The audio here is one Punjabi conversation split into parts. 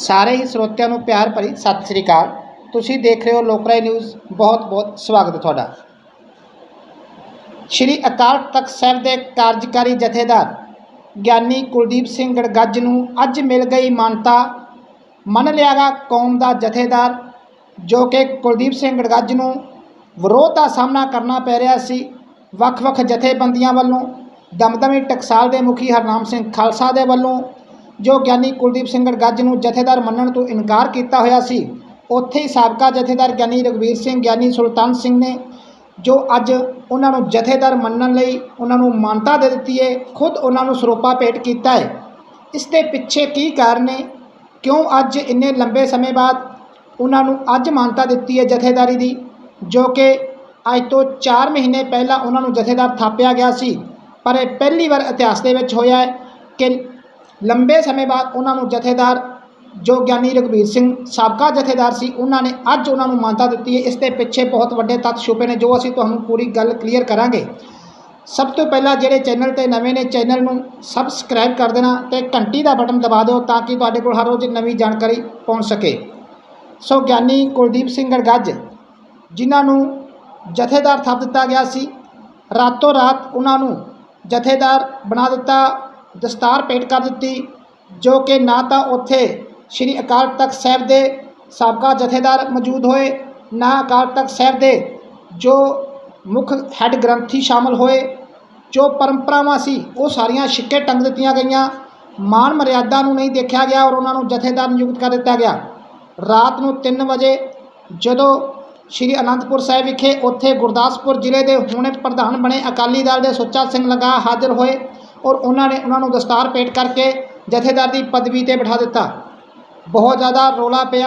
ਸਾਰੇ ਹੀ ਸਰੋਤਿਆਂ ਨੂੰ ਪਿਆਰ ਭਰੀ ਸਤਿ ਸ੍ਰੀ ਅਕਾਲ। ਤੁਸੀਂ ਦੇਖ ਰਹੇ ਹੋ ਲੋਕਰਾਏ ਨਿਊਜ਼। ਬਹੁਤ ਬਹੁਤ ਸਵਾਗਤ ਹੈ ਤੁਹਾਡਾ। ਸ਼੍ਰੀ ਅਕਾਲ ਤਖਤ ਸਾਹਿਬ ਦੇ ਕਾਰਜਕਾਰੀ ਜਥੇਦਾਰ ਗਿਆਨੀ ਕੁਲਦੀਪ ਸਿੰਘ ਗੜਗੱਜ ਨੂੰ ਅੱਜ ਮਿਲ ਗਈ ਮਾਨਤਾ। ਮੰਨ ਲਿਆਗਾ ਕੌਮ ਦਾ ਜਥੇਦਾਰ, ਜੋ ਕਿ ਕੁਲਦੀਪ ਸਿੰਘ ਗੜਗੱਜ ਨੂੰ ਵਿਰੋਧ ਦਾ ਸਾਹਮਣਾ ਕਰਨਾ ਪੈ ਰਿਹਾ ਸੀ। ਵੱਖ-ਵੱਖ ਜਥੇਬੰਦੀਆਂ ਵੱਲੋਂ ਦਮਦਮੀ ਟਕਸਾਲ ਦੇ ਮੁਖੀ ਹਰਨਾਮ ਸਿੰਘ ਖਾਲਸਾ ਦੇ ਵੱਲੋਂ ਜੋ ਗਿਆਨੀ ਕੁਲਦੀਪ ਸਿੰਘ ਗੜਗੱਜ ਨੂੰ ਜਥੇਦਾਰ ਮੰਨਣ ਤੋਂ ਇਨਕਾਰ ਕੀਤਾ ਹੋਇਆ ਸੀ, ਉੱਥੇ ਹੀ ਸਾਬਕਾ ਜਥੇਦਾਰ ਗਿਆਨੀ ਰਗਵੀਰ ਸਿੰਘ, ਗਿਆਨੀ ਸੁਲਤਾਨ ਸਿੰਘ ਨੇ ਜੋ ਅੱਜ ਉਹਨਾਂ ਨੂੰ ਜਥੇਦਾਰ ਮੰਨਣ ਲਈ ਉਹਨਾਂ ਨੂੰ ਮਾਨਤਾ ਦੇ ਦਿੱਤੀ ਹੈ, ਖੁਦ ਉਹਨਾਂ ਨੂੰ ਸਰੋਪਾ ਭੇਟ ਕੀਤਾ ਹੈ। ਇਸ ਦੇ ਪਿੱਛੇ ਕੀ ਕਾਰਨ ਹੈ ਕਿਉਂ ਅੱਜ ਇੰਨੇ ਲੰਬੇ ਸਮੇਂ ਬਾਅਦ ਉਹਨਾਂ ਨੂੰ ਅੱਜ ਮਾਨਤਾ ਦਿੱਤੀ ਹੈ ਜਥੇਦਾਰੀ ਦੀ, ਜੋ ਕਿ ਅੱਜ ਤੋਂ 4 ਮਹੀਨੇ ਪਹਿਲਾਂ ਉਹਨਾਂ ਨੂੰ ਜਥੇਦਾਰ ਥਾਪਿਆ ਗਿਆ ਸੀ, ਪਰ ਇਹ ਪਹਿਲੀ ਵਾਰ ਇਤਿਹਾਸ ਦੇ ਵਿੱਚ ਹੋਇਆ ਹੈ ਕਿ ਲੰਬੇ ਸਮੇਂ ਬਾਅਦ ਉਹਨਾਂ ਨੂੰ ਜਥੇਦਾਰ ਜੋ ਗਿਆਨੀ ਰਘਬੀਰ ਸਿੰਘ ਸਾਬਕਾ ਜਥੇਦਾਰ ਸੀ, ਉਹਨਾਂ ਨੇ ਅੱਜ ਉਹਨਾਂ ਨੂੰ ਮਾਨਤਾ ਦਿੱਤੀ ਹੈ। ਇਸ ਦੇ ਪਿੱਛੇ ਬਹੁਤ ਵੱਡੇ ਤੱਥ ਛੁਪੇ ਨੇ, ਜੋ ਅਸੀਂ ਤੁਹਾਨੂੰ ਪੂਰੀ ਗੱਲ ਕਲੀਅਰ ਕਰਾਂਗੇ। ਸਭ ਤੋਂ ਪਹਿਲਾਂ ਜਿਹੜੇ ਚੈਨਲ ਤੇ ਨਵੇਂ ਨੇ, ਚੈਨਲ ਨੂੰ ਸਬਸਕ੍ਰਾਈਬ ਕਰ ਦੇਣਾ ਤੇ ਘੰਟੀ ਦਾ ਬਟਨ ਦਬਾ ਦਿਓ ਤਾਂ ਕਿ ਤੁਹਾਡੇ ਕੋਲ ਹਰ ਰੋਜ਼ ਨਵੀਂ ਜਾਣਕਾਰੀ ਪਹੁੰਚ ਸਕੇ। ਸੋ ਗਿਆਨੀ ਕੁਲਦੀਪ ਸਿੰਘ ਗੜਗੱਜ ਜਿਨ੍ਹਾਂ ਨੂੰ ਜਥੇਦਾਰ ਥਾਪ ਦਿੱਤਾ ਗਿਆ ਸੀ, ਰਾਤੋਂ ਰਾਤ ਉਹਨਾਂ ਨੂੰ ਜਥੇਦਾਰ ਬਣਾ ਦਿੱਤਾ ਦਸਤਾਰ ਭੇਟ ਕਰ ਦਿੱਤੀ, ਜੋ ਕਿ ਨਾ ਤਾਂ ਉੱਥੇ ਸ੍ਰੀ ਅਕਾਲ ਤਖਤ ਸਾਹਿਬ ਦੇ ਸਾਬਕਾ ਜਥੇਦਾਰ ਮੌਜੂਦ ਹੋਏ, ਨਾ ਅਕਾਲ ਤਖਤ ਸਾਹਿਬ ਦੇ ਜੋ ਮੁੱਖ ਹੈੱਡ ਗ੍ਰੰਥੀ ਸ਼ਾਮਲ ਹੋਏ, ਜੋ ਪਰੰਪਰਾਵਾਂ ਸੀ, ਉਹ ਸਾਰੀਆਂ ਛਿੱਕੇ ਟੰਗ ਦਿੱਤੀਆਂ ਗਈਆਂ। ਮਾਨ ਮਰਿਆਦਾ ਨੂੰ ਨਹੀਂ ਦੇਖਿਆ ਗਿਆ ਔਰ ਉਹਨਾਂ ਨੂੰ ਜਥੇਦਾਰ ਨਿਯੁਕਤ ਕਰ ਦਿੱਤਾ ਗਿਆ। ਰਾਤ ਨੂੰ 3 ਵਜੇ ਜਦੋਂ ਸ਼੍ਰੀ ਅਨੰਦਪੁਰ ਸਾਹਿਬ ਵਿਖੇ ਉੱਥੇ ਗੁਰਦਾਸਪੁਰ ਜ਼ਿਲ੍ਹੇ ਦੇ ਹੁਣੇ ਪ੍ਰਧਾਨ ਬਣੇ ਅਕਾਲੀ ਦਲ ਦੇ ਸੁੱਚਾ ਸਿੰਘ ਲਗਾ ਹਾਜ਼ਰ ਹੋਏ ਔਰ ਉਹਨਾਂ ਨੇ, ਉਹਨਾਂ ਨੂੰ ਦਸਤਾਰ ਭੇਟ ਕਰਕੇ ਜਥੇਦਾਰ ਦੀ ਪਦਵੀ ਤੇ ਬਿਠਾ ਦਿੱਤਾ। ਬਹੁਤ ਜ਼ਿਆਦਾ ਰੋਲਾ ਪਿਆ,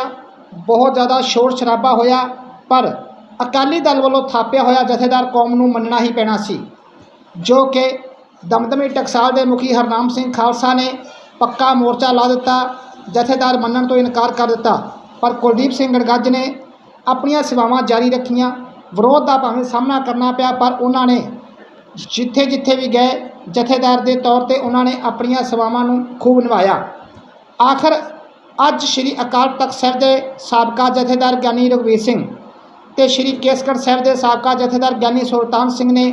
ਬਹੁਤ ਜ਼ਿਆਦਾ ਸ਼ੋਰ ਸ਼ਰਾਬਾ ਹੋਇਆ, ਪਰ ਅਕਾਲੀ ਦਲ ਵੱਲੋਂ ਥਾਪਿਆ ਹੋਇਆ ਜਥੇਦਾਰ ਕੌਮ ਨੂੰ ਮੰਨਣਾ ਹੀ ਪੈਣਾ ਸੀ, ਜੋ ਕਿ ਦਮਦਮੀ ਟਕਸਾਲ ਦੇ ਮੁਖੀ ਹਰਨਾਮ ਸਿੰਘ ਖਾਲਸਾ ਨੇ ਪੱਕਾ ਮੋਰਚਾ ਲਾ ਦਿੱਤਾ, ਜਥੇਦਾਰ ਮੰਨਣ ਤੋਂ ਇਨਕਾਰ ਕਰ ਦਿੱਤਾ। ਪਰ ਕੁਲਦੀਪ ਸਿੰਘ ਗੜਗੱਜ ਨੇ ਆਪਣੀਆਂ ਸੇਵਾਵਾਂ ਜਾਰੀ ਰੱਖੀਆਂ। ਵਿਰੋਧ ਦਾ ਭਾਵੇਂ ਸਾਹਮਣਾ ਕਰਨਾ ਪਿਆ, ਪਰ ਉਹਨਾਂ ਨੇ ਜਿੱਥੇ ਜਿੱਥੇ ਵੀ ਗਏ ਜਥੇਦਾਰ ਦੇ ਤੌਰ ਤੇ ਉਹਨਾਂ ਨੇ ਆਪਣੀਆਂ ਸੇਵਾਵਾਂ ਨੂੰ ਖੂਬ ਨਿਭਾਇਆ। ਆਖਰ ਅੱਜ ਸ੍ਰੀ ਅਕਾਲ ਤਖਤ ਸਾਹਿਬ ਦੇ ਸਾਬਕਾ ਜਥੇਦਾਰ ਗਿਆਨੀ ਰਘਵੀਰ ਸਿੰਘ ਤੇ ਸ੍ਰੀ ਕੇਸਗੜ੍ਹ ਸਾਹਿਬ ਦੇ ਸਾਬਕਾ ਜਥੇਦਾਰ ਗਿਆਨੀ ਸੁਲਤਾਨ ਸਿੰਘ ਨੇ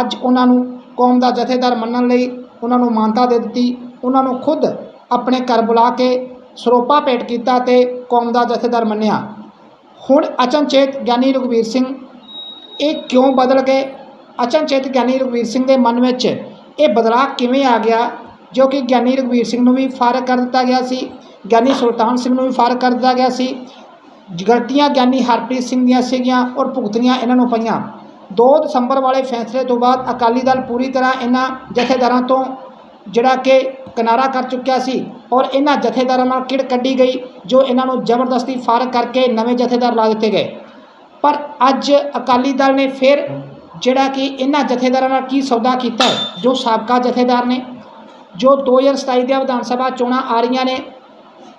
ਅੱਜ ਉਹਨਾਂ ਨੂੰ ਕੌਮ ਦਾ ਜਥੇਦਾਰ ਮੰਨਣ ਲਈ ਉਹਨਾਂ ਨੂੰ ਮਾਨਤਾ ਦੇ ਦਿੱਤੀ। ਉਹਨਾਂ ਨੂੰ ਖੁਦ ਆਪਣੇ ਘਰ ਬੁਲਾ ਕੇ ਸਰੋਪਾ ਭੇਟ ਕੀਤਾ ਤੇ ਕੌਮ ਦਾ ਜਥੇਦਾਰ ਮੰਨਿਆ। ਹੁਣ ਅਚਨਚੇਤ ਗਿਆਨੀ ਰਘਵੀਰ ਸਿੰਘ ਇਹ ਕਿਉਂ ਬਦਲ ਗਏ? ਅਚਨਚੇਤ ਗਿਆਨੀ ਰਘਵੀਰ ਸਿੰਘ ਦੇ ਮਨ ਵਿੱਚ ਇਹ ਬਦਲਾਅ ਕਿਵੇਂ ਆ ਗਿਆ? ਜੋ ਕਿ ਗਿਆਨੀ ਰਘਵੀਰ ਸਿੰਘ ਨੂੰ ਵੀ ਫਾਰਗ ਕਰ ਦਿੱਤਾ ਗਿਆ ਸੀ। ਗਿਆਨੀ ਸੁਲਤਾਨ ਸਿੰਘ ਨੂੰ ਵੀ ਫਾਰਗ ਕਰ ਦਿੱਤਾ ਗਿਆ ਸੀ। ਗਲਤੀਆਂ ਗਿਆਨੀ ਹਰਪ੍ਰੀਤ ਸਿੰਘ ਦੀਆਂ ਸੀਗੀਆਂ ਔਰ ਭੁਗਤਣੀਆਂ ਇਹਨਾਂ ਨੂੰ ਪਈਆਂ। 2 ਦਸੰਬਰ ਵਾਲੇ ਫੈਸਲੇ ਤੋਂ ਬਾਅਦ ਅਕਾਲੀ ਦਲ ਪੂਰੀ ਤਰ੍ਹਾਂ ਇਹਨਾਂ ਜਥੇਦਾਰਾਂ ਤੋਂ ਜਿਹੜਾ ਕਿ ਕਿਨਾਰਾ ਕਰ ਚੁੱਕਿਆ ਸੀ ਔਰ ਇਹਨਾਂ ਜਥੇਦਾਰਾਂ ਨਾਲ ਕਿੜ ਕੱਢੀ ਗਈ, ਜੋ ਇਹਨਾਂ ਨੂੰ ਜ਼ਬਰਦਸਤੀ ਫਾਰਗ ਕਰਕੇ ਨਵੇਂ ਜਥੇਦਾਰ ਲਾ ਦਿੱਤੇ ਗਏ। ਪਰ ਅੱਜ ਅਕਾਲੀ ਦਲ ਨੇ ਫਿਰ ਜਿਹੜਾ ਕਿ ਇਹਨਾਂ ਜਥੇਦਾਰਾਂ ਨਾਲ ਕੀ ਸੌਦਾ ਕੀਤਾ ਹੈ, ਜੋ ਸਾਬਕਾ ਜਥੇਦਾਰ ਨੇ ਜੋ 2027 ਦੀਆਂ ਵਿਧਾਨ ਸਭਾ ਚੋਣਾਂ ਆ ਰਹੀਆਂ ਨੇ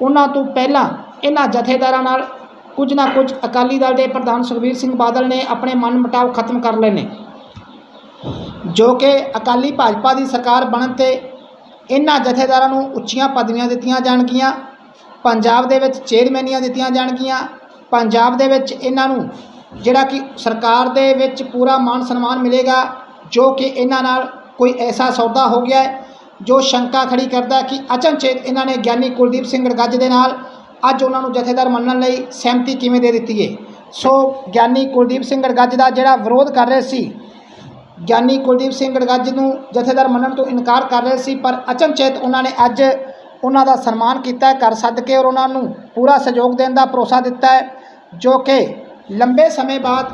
ਉਹਨਾਂ ਤੋਂ ਪਹਿਲਾਂ ਇਹਨਾਂ ਜਥੇਦਾਰਾਂ ਨਾਲ ਕੁਝ ਨਾ ਕੁਝ ਅਕਾਲੀ ਦਲ ਦੇ ਪ੍ਰਧਾਨ ਸੁਖਬੀਰ ਸਿੰਘ ਬਾਦਲ ਨੇ ਆਪਣੇ ਮਨ ਮਟਾਵ ਖਤਮ ਕਰ ਲਏ ਨੇ। ਜੋ ਕਿ ਅਕਾਲੀ ਭਾਜਪਾ ਦੀ ਸਰਕਾਰ ਬਣਨ ਤੇ ਇਹਨਾਂ ਜਥੇਦਾਰਾਂ ਨੂੰ ਉੱਚੀਆਂ ਪਦਵੀਆਂ ਦਿੱਤੀਆਂ ਜਾਣਗੀਆਂ ਪੰਜਾਬ ਦੇ ਵਿੱਚ ਚੇਅਰਮੈਨੀਆਂ ਦਿੱਤੀਆਂ ਜਾਣਗੀਆਂ ਪੰਜਾਬ ਦੇ ਵਿੱਚ ਇਹਨਾਂ ਨੂੰ ਜਿਹੜਾ ਕਿ ਸਰਕਾਰ ਦੇ ਵਿੱਚ ਪੂਰਾ ਮਾਨ ਸਨਮਾਨ ਮਿਲੇਗਾ, ਜੋ ਕਿ ਇਹਨਾਂ ਨਾਲ ਕੋਈ ਐਸਾ ਸੌਦਾ ਹੋ ਗਿਆ ਹੈ, ਜੋ ਸ਼ੰਕਾ ਖੜੀ ਕਰਦਾ ਕਿ ਅਚਨਚੇਤ ਇਹਨਾਂ ਨੇ ਗਿਆਨੀ ਕੁਲਦੀਪ ਸਿੰਘ ਗੜਗੱਜ ਦੇ ਨਾਲ ਅੱਜ ਉਹਨਾਂ ਨੂੰ ਜਥੇਦਾਰ ਮੰਨਣ ਲਈ ਸਹਿਮਤੀ ਕਿਵੇਂ ਦੇ ਦਿੱਤੀ ਹੈ? ਸੋ ਗਿਆਨੀ ਕੁਲਦੀਪ ਸਿੰਘ ਗੜਗੱਜ ਦਾ ਜਿਹੜਾ ਵਿਰੋਧ ਕਰ ਰਹੇ ਸੀ, ਗਿਆਨੀ ਕੁਲਦੀਪ ਸਿੰਘ ਗੜਗੱਜ ਨੂੰ ਜਥੇਦਾਰ ਮੰਨਣ ਤੋਂ ਇਨਕਾਰ ਕਰ ਰਹੇ ਸੀ, ਪਰ ਅਚਨਚੇਤ ਉਹਨਾਂ ਨੇ ਅੱਜ ਉਹਨਾਂ ਦਾ ਸਨਮਾਨ ਕੀਤਾ ਹੈ, ਘਰ ਸੱਦ ਕੇ ਔਰ ਉਹਨਾਂ ਨੂੰ ਪੂਰਾ ਸਹਿਯੋਗ ਦੇਣ ਦਾ ਭਰੋਸਾ ਦਿੱਤਾ ਹੈ, ਜੋ ਕਿ ਲੰਬੇ ਸਮੇਂ ਬਾਅਦ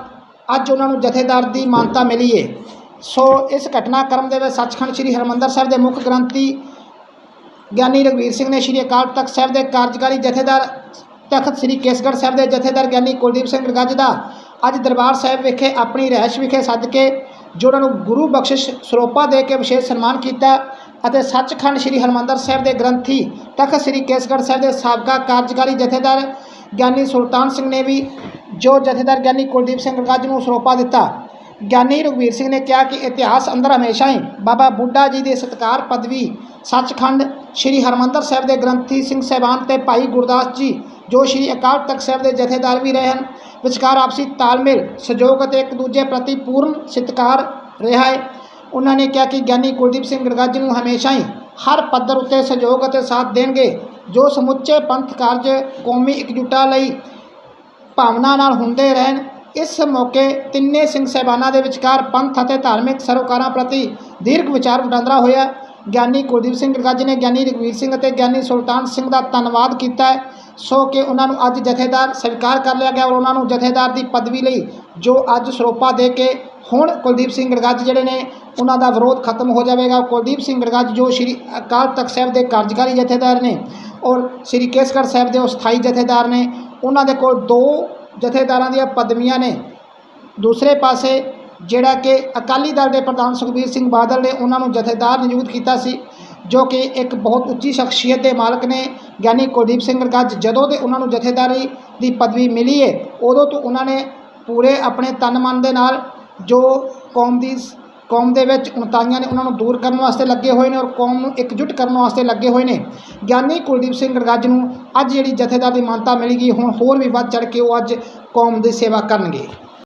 ਅੱਜ ਉਹਨਾਂ ਨੂੰ ਜਥੇਦਾਰ ਦੀ ਮਾਨਤਾ ਮਿਲੀ ਹੈ ਸੋ ਇਸ ਘਟਨਾਕ੍ਰਮ ਦੇ ਵਿੱਚ ਸੱਚਖੰਡ ਸ੍ਰੀ ਹਰਿਮੰਦਰ ਸਾਹਿਬ ਦੇ ਮੁੱਖ ਗ੍ਰੰਥੀ ਗਿਆਨੀ ਰਘਵੀਰ ਸਿੰਘ ਨੇ ਸ੍ਰੀ ਅਕਾਲ ਤਖਤ ਸਾਹਿਬ ਦੇ ਕਾਰਜਕਾਰੀ ਜਥੇਦਾਰ ਤਖਤ ਸ੍ਰੀ ਕੇਸਗੜ੍ਹ ਸਾਹਿਬ ਦੇ ਜਥੇਦਾਰ ਗਿਆਨੀ ਕੁਲਦੀਪ ਸਿੰਘ ਗੱਜ ਦਾ ਅੱਜ ਦਰਬਾਰ ਸਾਹਿਬ ਵਿਖੇ ਆਪਣੀ ਰਹਿਸ਼ ਵਿਖੇ ਸੱਦ ਕੇ ਜੋ ਉਹਨਾਂ ਨੂੰ ਗੁਰੂ ਬਖਸ਼ਿਸ਼ ਸਰੋਪਾ ਦੇ ਕੇ ਵਿਸ਼ੇਸ਼ ਸਨਮਾਨ ਕੀਤਾ ਅਤੇ ਸੱਚਖੰਡ ਸ੍ਰੀ ਹਰਿਮੰਦਰ ਸਾਹਿਬ ਦੇ ਗ੍ਰੰਥੀ ਤਖਤ ਸ੍ਰੀ ਕੇਸਗੜ੍ਹ ਸਾਹਿਬ ਦੇ ਸਾਬਕਾ ਕਾਰਜਕਾਰੀ ਜਥੇਦਾਰ ਗਿਆਨੀ ਸੁਲਤਾਨ ਸਿੰਘ ਨੇ ਵੀ ਜੋ ਜਥੇਦਾਰ ਗਿਆਨੀ ਕੁਲਦੀਪ ਸਿੰਘ ਗੜਗੱਜ ਨੂੰ ਸਰੋਪਾ ਦਿੱਤਾ। ਗਿਆਨੀ ਰਘਵੀਰ ਸਿੰਘ ਨੇ ਕਿਹਾ ਕਿ ਇਤਿਹਾਸ ਅੰਦਰ ਹਮੇਸ਼ਾ ਹੀ ਬਾਬਾ ਬੁੱਢਾ ਜੀ ਦੇ ਸਤਕਾਰ ਪਦਵੀ ਸੱਚਖੰਡ ਸ਼੍ਰੀ ਹਰਮੰਦਰ ਸਾਹਿਬ ਦੇ ਗ੍ਰੰਥੀ ਸਿੰਘ ਸਾਹਿਬਾਨ ਤੇ ਭਾਈ ਗੁਰਦਾਸ ਜੀ, ਜੋ ਸ਼੍ਰੀ ਅਕਾਲ ਤਖਤ ਸਾਹਿਬ ਦੇ ਜਥੇਦਾਰ ਵੀ ਰਹੇ ਹਨ। ਵਿਚਕਾਰ ਆਪਸੀ ਤਾਲਮੇਲ, ਸਹਿਯੋਗ ਅਤੇ ਇੱਕ ਦੂਜੇ ਪ੍ਰਤੀ ਪੂਰਨ ਸਤਿਕਾਰ ਰਿਹਾ ਹੈ। ਉਹਨਾਂ ਨੇ ਕਿਹਾ ਕਿ ਗਿਆਨੀ ਕੁਲਦੀਪ ਸਿੰਘ ਗੜਗੱਜ ਨੂੰ ਹਮੇਸ਼ਾ ਹੀ ਹਰ ਪੱਧਰ ਉੱਤੇ ਸਹਿਯੋਗ ਅਤੇ ਸਾਥ ਦੇਣਗੇ, ਜੋ ਸਮੁੱਚੇ ਪੰਥ ਕਾਰਜ ਕੌਮੀ ਇਕਜੁੱਟਤਾ ਲਈ ਭਾਵਨਾ ਨਾਲ ਹੁੰਦੇ ਰਹਿਣ। ਇਸ ਮੌਕੇ ਤਿੰਨੇ ਸਿੰਘ ਸਾਹਿਬਾਨਾਂ ਦੇ ਵਿਚਕਾਰ ਪੰਥ ਅਤੇ ਧਾਰਮਿਕ ਸਰੋਕਾਰਾਂ ਪ੍ਰਤੀ ਦੀਰਘ ਵਿਚਾਰ ਵਟਾਂਦਰਾ ਹੋਇਆ। ਗਿਆਨੀ ਕੁਲਦੀਪ ਸਿੰਘ ਗੜਗੱਜ ਨੇ ਗਿਆਨੀ ਰਘਵੀਰ ਸਿੰਘ ਅਤੇ ਗਿਆਨੀ ਸੁਲਤਾਨ ਸਿੰਘ ਦਾ ਧੰਨਵਾਦ ਕੀਤਾ। ਹੈ ਸੋ ਕਿ ਉਹਨਾਂ ਨੂੰ ਅੱਜ ਜਥੇਦਾਰ ਸਵੀਕਾਰ ਕਰ ਲਿਆ ਗਿਆ ਔਰ ਉਹਨਾਂ ਨੂੰ ਜਥੇਦਾਰ ਦੀ ਪਦਵੀ ਲਈ ਜੋ ਅੱਜ ਸਰੋਪਾ ਦੇ ਕੇ ਹੁਣ ਕੁਲਦੀਪ ਸਿੰਘ ਗੜਗੱਜ ਜਿਹੜੇ ਨੇ, ਉਹਨਾਂ ਦਾ ਵਿਰੋਧ ਖਤਮ ਹੋ ਜਾਵੇਗਾ। ਕੁਲਦੀਪ ਸਿੰਘ ਗੜਗੱਜ ਜੋ ਸ਼੍ਰੀ ਅਕਾਲ ਤਖਤ ਸਾਹਿਬ ਦੇ ਕਾਰਜਕਾਰੀ ਜਥੇਦਾਰ ਨੇ ਔਰ ਸ਼੍ਰੀ ਕੇਸਗੜ੍ਹ ਸਾਹਿਬ ਦੇ ਉਹ ਸਥਾਈ ਜਥੇਦਾਰ ਨੇ ਉਹਨਾਂ ਦੇ ਕੋਲ ਦੋ ਜਥੇਦਾਰਾਂ ਦੀਆਂ ਪਦਵੀਆਂ ਨੇ। ਦੂਸਰੇ ਪਾਸੇ ਜਿਹੜਾ ਕਿ ਅਕਾਲੀ ਦਲ ਦੇ ਪ੍ਰਧਾਨ ਸੁਖਬੀਰ ਸਿੰਘ ਬਾਦਲ ਨੇ ਉਹਨਾਂ ਨੂੰ ਜਥੇਦਾਰ ਨਿਯੁਕਤ ਕੀਤਾ ਸੀ, ਜੋ ਕਿ ਇੱਕ ਬਹੁਤ ਉੱਚੀ ਸ਼ਖਸੀਅਤ ਦੇ ਮਾਲਕ ਨੇ ਗਿਆਨੀ ਕੁਲਦੀਪ ਸਿੰਘ ਗੱਜ ਜਦੋਂ ਦੇ ਉਹਨਾਂ ਨੂੰ ਜਥੇਦਾਰੀ ਦੀ ਪਦਵੀ ਮਿਲੀ ਹੈ ਉਦੋਂ ਤੋਂ ਉਹਨਾਂ ਨੇ ਪੂਰੇ ਆਪਣੇ ਤਨ ਮਨ ਦੇ ਨਾਲ ਜੋ ਕੌਮ ਦੀ ਕੌਮ ਦੇ ਵਿੱਚ ਉਣਤਾਈਆਂ ਨੇ ਉਹਨਾਂ ਨੂੰ ਦੂਰ ਕਰਨ ਵਾਸਤੇ ਲੱਗੇ ਹੋਏ ਨੇ ਔਰ ਕੌਮ ਨੂੰ ਇਕਜੁੱਟ ਕਰਨ ਵਾਸਤੇ ਲੱਗੇ ਹੋਏ ਨੇ। ਗਿਆਨੀ ਕੁਲਦੀਪ ਸਿੰਘ ਗੱਜ ਨੂੰ ਅੱਜ ਜਿਹੜੀ ਜਥੇਦਾਰ ਦੀ ਮਾਨਤਾ ਮਿਲੀ ਗਈ, ਹੁਣ ਹੋਰ ਵੀ ਵੱਧ ਚੜ ਕੇ ਉਹ ਅੱਜ ਕੌਮ ਦੀ ਸੇਵਾ ਕਰਨਗੇ।